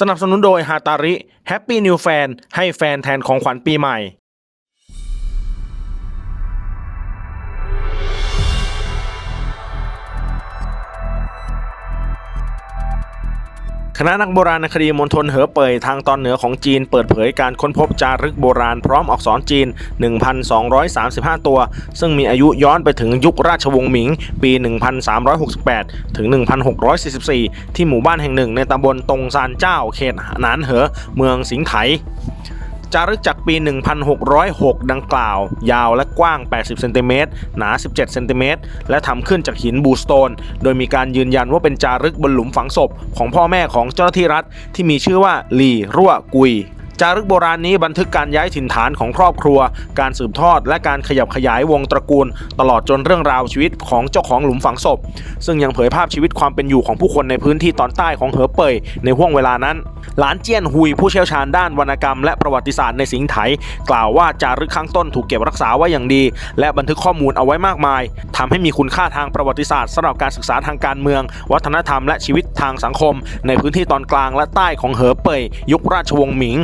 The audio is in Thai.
สนับสนุนโดยฮาตาริแฮปปี้นิวแฟนให้แฟนแทนของขวัญปีใหม่ คณะนักโบราณคดีมณฑลเหอเป่ยทางตอนเหนือของจีนเปิดเผยการค้นพบจารึกโบราณพร้อมอักษรจีน 1,235 ตัว ซึ่งมีอายุย้อนไปถึงยุคราชวงศ์หมิง ปี 1368 ถึง 1644 ที่หมู่บ้านแห่งหนึ่งในตำบลตงซานเจ้าเขตหนานเหอ เมืองสิงไถ จารึกจากปี 1606 ดังกล่าว ยาวและกว้าง 80 เซนติเมตร หนา 17 เซนติเมตร และทำขึ้นจากหินบูสโตน โดยมีการยืนยันว่าเป็นจารึกบนหลุมฝังศพ ของพ่อแม่ของเจ้าหน้าที่รัฐที่มีชื่อว่าลีรั่วกุย จารึกโบราณนี้บันทึกการย้ายถิ่นฐานของครอบครัว การสืบทอด และการขยับขยายวงตระกูล ตลอดจนเรื่องราวชีวิตของเจ้าของหลุมฝังศพ ซึ่งยังเผยภาพชีวิตความเป็นอยู่ของผู้คนในพื้นที่ตอนใต้ของเหอเป่ยในห่วงเวลานั้น หลานเจียนฮุยผู้เชี่ยวชาญด้านวรรณกรรม และประวัติศาสตร์ในสิงห์ไถกล่าวว่าจารึกข้างต้นถูกเก็บรักษาไว้อย่างดี และบันทึกข้อมูลเอาไว้มากมายทำให้มีคุณค่าทางประวัติศาสตร์สำหรับการศึกษาทางการเมือง วัฒนธรรมและชีวิตทางสังคม ในพื้นที่ตอนกลางและใต้ของเหอเป่ยยุคราชวงศ์หมิง